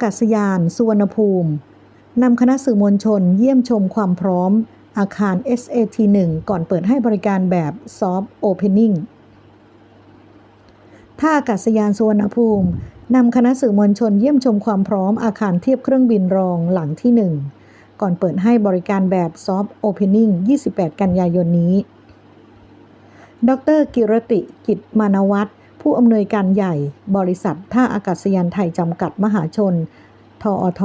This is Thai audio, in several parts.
ากาศยานสุวรรณภูมินำคณะสื่อมวลชนเยี่ยมชมความพร้อม อาคาร SAT 1 ก่อนเปิดให้บริการแบบ Soft Opening ท่าอากาศยานสุวรรณภูมินำคณะสื่อมวลชนเยี่ยมชมความพร้อมอาคารเทียบเครื่องบินรองหลังที่ 1 ก่อนเปิดให้บริการแบบ Soft Opening 28 กันยายนนี้ ดร กิรติกิจมานวัฒน ผู้อำนวยการใหญ่ บริษัทท่าอากาศยานไทยจำกัดมหาชน ทอท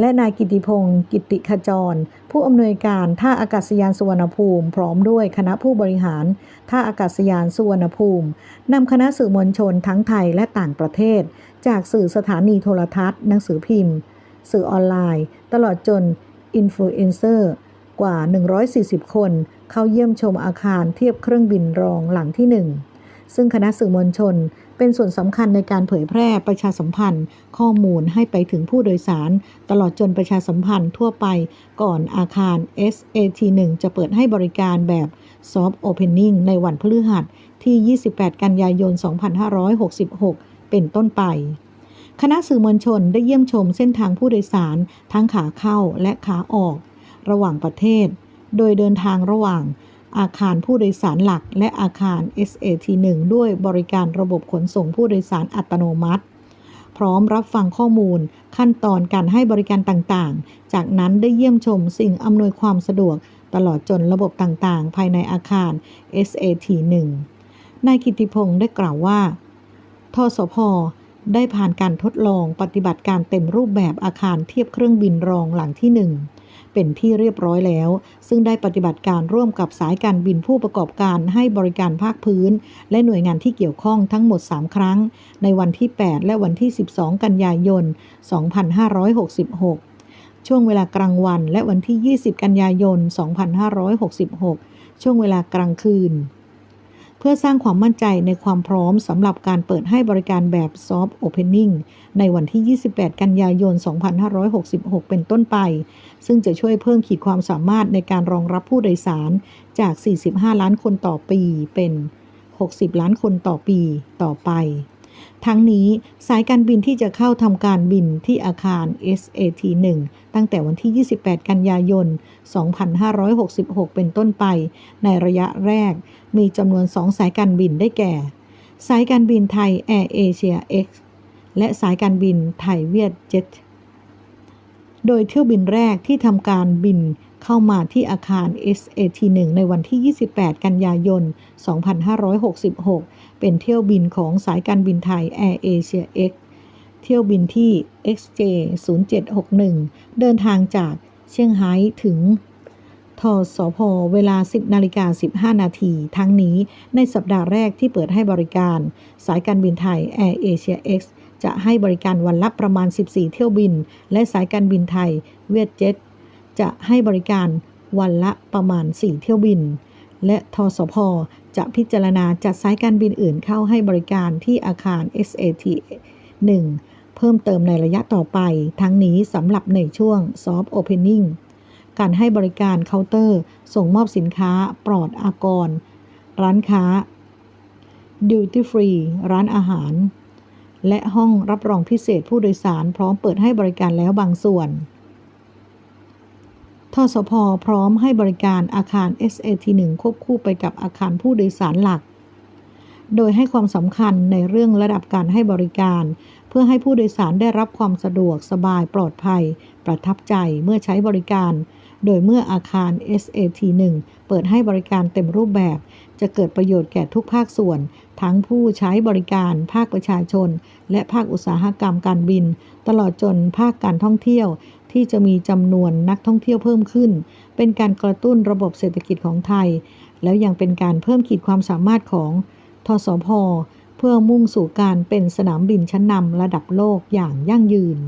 และนายกิติพงศ์กิติขจร ผู้อำนวยการท่าอากาศยานสุวรรณภูมิ พร้อมด้วยคณะผู้บริหารท่าอากาศยานสุวรรณภูมินำคณะสื่อมวลชนทั้งไทยและต่างประเทศ จากสื่อสถานีโทรทัศน์ หนังสือพิมพ์ สื่อออนไลน์ ตลอดจนอินฟลูเอนเซอร์กว่า 140 คน เข้าเยี่ยมชมอาคารเทียบเครื่องบินรองหลังที่ 1 ซึ่งคณะสื่อมวลชน เป็นส่วนสำคัญในการเผยแพร่ประชาสัมพันธ์ ข้อมูลให้ไปถึงผู้โดยสาร ตลอดจนประชาสัมพันธ์ทั่วไปก่อนอาคาร SAT 1จะเปิดให้บริการแบบ Soft Opening ในวันพฤหัสที่ 28 กันยายน 2566 เป็นต้นไปคณะสื่อมวลชนได้เยี่ยมชมเส้นทางผู้โดยสาร ทั้งขาเข้าและขาออก ระหว่างประเทศ โดยเดินทางระหว่าง อาคารผู้โดยสารหลัก และอาคาร SAT 1ด้วยบริการระบบขนส่งผู้โดยสารอัตโนมัติ พร้อมรับฟังข้อมูล ขั้นตอนการให้บริการต่างๆ จากนั้นได้เยี่ยมชมสิ่งอำนวยความสะดวก ตลอดจนระบบต่างๆ ภายในอาคาร SAT 1นายกิติพงศ์ได้กล่าวว่า ทสพ ได้ผ่านการทดลองปฏิบัติการเต็มรูปแบบอาคารเทียบเครื่องบินรองหลังที่ 1 เป็นที่เรียบร้อยแล้ว ซึ่งได้ปฏิบัติการร่วมกับสายการบินผู้ประกอบการให้บริการภาคพื้น และหน่วยงานที่เกี่ยวข้องทั้งหมด 3 ครั้ง ในวันที่ 8 และวันที่ 12 กันยายน 2566 ช่วงเวลากลางวันและวันที่ 20 กันยายน 2566 ช่วงเวลากลางคืน เพื่อสร้างความมั่นใจในความพร้อมสำหรับการเปิดให้บริการแบบ Soft Opening ในวันที่ 28 กันยายน 2566 เป็นต้นไป ซึ่งจะช่วยเพิ่มขีดความสามารถในการรองรับผู้โดยสารจาก 45 ล้านคนต่อปีเป็น 60 ล้านคนต่อปีต่อไป ทั้งนี้สายการบินที่จะเข้าทำการบินที่อาคาร SAT 1 ตั้งแต่วันที่ 28 กันยายน 2566 เป็นต้นไป ในระยะแรกมีจำนวน 2 สายการบินได้แก่ สายการบินไทย Air Asia X และสายการบินไทยเวียดเจ็ต โดยเที่ยวบินแรกที่ทำการบินเข้ามาที่อาคาร SAT 1 ในวันที่ 28 กันยายน 2566 เป็นเที่ยวบินของสายการบินไทย Air Asia X เที่ยวบินที่ XJ 0761 เดินทางจากเชียงไฮ้ถึงทสพเวลา 10นาฬิกา15 นาที ทั้งนี้ในสัปดาห์แรกที่เปิดให้บริการ สายการบินไทย Air Asia X จะให้บริการวันละประมาณ 14 เที่ยวบิน และสายการบินไทย เวียดเจ็ตจะให้บริการวันละประมาณ 4 เที่ยวบิน และทสพจะพิจารณาจัดสายการบินอื่นเข้าให้บริการที่อาคาร SAT 1 เพิ่มเติมในระยะต่อไป ทั้งนี้สำหรับในช่วง Soft Opening การให้บริการเคาน์เตอร์ ส่งมอบสินค้าปลอดอากร ร้านค้าดิวตี้ฟรีร้านอาหาร และห้องรับรองพิเศษผู้โดยสารพร้อมเปิดให้บริการแล้วบางส่วน ทสพพร้อมให้บริการอาคาร SAT 1 ควบคู่ไปกับอาคารผู้โดยสารหลัก โดยให้ความสำคัญในเรื่องระดับการให้บริการ เพื่อให้ผู้โดยสารได้รับความสะดวกสบายปลอดภัย ประทับใจเมื่อใช้บริการ โดยเมื่ออาคาร SAT 1เปิดให้บริการเต็มรูปแบบ จะเกิดประโยชน์แก่ทุกภาคส่วน ทั้งผู้ใช้บริการ ภาคประชาชน และภาคอุตสาหกรรมการบิน ตลอดจนภาคการท่องเที่ยวที่จะมีจำนวนนักท่องเที่ยวเพิ่มขึ้น เป็นการกระตุ้นระบบเศรษฐกิจของไทย แล้วยังเป็นการเพิ่มขีดความสามารถของ ทสพ เพื่อมุ่งสู่การเป็นสนามบินชั้นนำระดับโลกอย่างยั่งยืน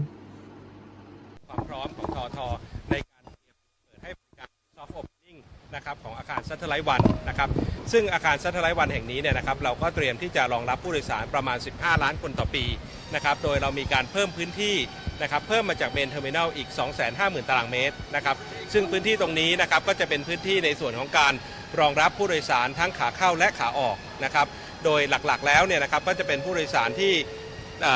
ความพร้อมของทอทในการเปิดให้บริการ Soft Opening นะครับของอาคาร Satellite One นะครับซึ่งอาคาร Satellite One แห่งนี้เนี่ยนะครับเราก็เตรียมที่จะรองรับผู้โดยสารประมาณ 15 ล้านคนต่อปีนะครับโดยเรามีการเพิ่มพื้นที่นะครับเพิ่มมาจากเมนเทอร์มินอลอีก 250,000 ตารางเมตรนะครับซึ่งพื้นที่ตรงนี้นะครับก็จะเป็นพื้นที่ในส่วนของการรองรับผู้โดยสารทั้งขาเข้าและขาออกนะครับ โดยหลักๆ แล้วเนี่ยนะครับก็จะเป็นผู้โดยสารที่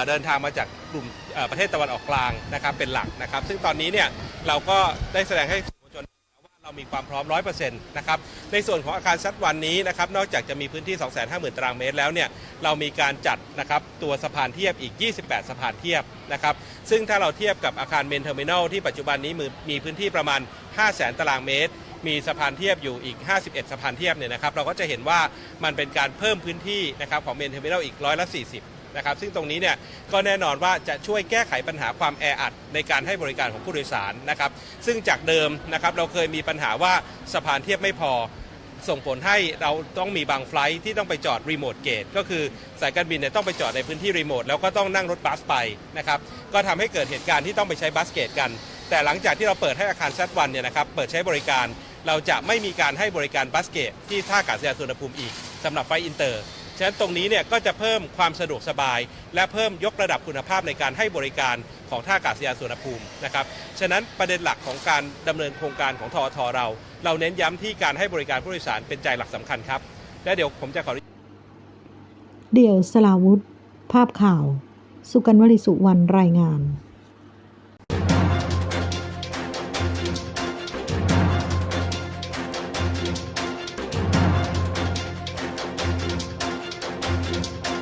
เดินทางมาจากกลุ่มประเทศตะวันออกกลางนะครับเป็นหลักนะครับ ซึ่งตอนนี้เนี่ยเราก็ได้แสดงให้สื่อมวลชนเห็นว่าเรามีความพร้อม 100%นะครับในส่วนของอาคารซัดวันนี้นะครับนอกจากจะมีพื้นที่ 250,000 ตารางเมตรแล้วเนี่ยเรามีการจัดนะครับตัวสะพานเทียบอีก 28 สะพานเทียบนะครับซึ่งถ้าเราเทียบกับอาคารเมนเทอร์มินอลที่ปัจจุบันนี้มีมีพื้นที่ประมาณ 500,000 ตารางเมตร มีสะพานเทียบอยู่อีก 51 สะพานเทียบเนี่ยนะครับเราก็จะเห็นว่ามันเป็นการเพิ่มพื้นที่นะครับของเมนเทอร์มินอลอีกร้อยละ40นะครับซึ่งตรงนี้เนี่ยก็แน่นอนว่าจะช่วยแก้ไขปัญหาความแออัดในการให้บริการของผู้โดยสารนะครับซึ่งจากเดิมนะครับเราเคยมีปัญหาว่าสะพานเทียบไม่พอส่งผลให้เราต้องมีบางไฟล์ที่ต้องไปจอดรีโมทเกตก็คือสายการบินเนี่ยต้องไปจอดในพื้นที่รีโมทแล้วก็ต้องนั่งรถบัสไปนะครับก็ทำให้เกิดเหตุการณ์ที่ต้องไปใช้บัสเกตกัน แต่หลังจากที่เราเปิดให้อาคารซัดวันเนี่ยนะครับเปิดใช้บริการ เราจะไม่มีการให้บริการบัสเกตที่ท่าอากาศยานสุวรรณภูมิอีกสำหรับไฟอินเตอร์ ฉะนั้นตรงนี้เนี่ยก็จะเพิ่มความสะดวกสบาย และเพิ่มยกระดับคุณภาพในการให้บริการของท่าอากาศยานสุวรรณภูมินะครับ ฉะนั้นประเด็นหลักของการดำเนินโครงการของทอทเรา เราเน้นย้ำที่การให้บริการผู้โดยสารเป็นใจหลักสำคัญครับ และเดี๋ยวผมจะขอเดี่ยวสลาวุธ ภาพข่าว สุกันวลิสุวรรณรายงาน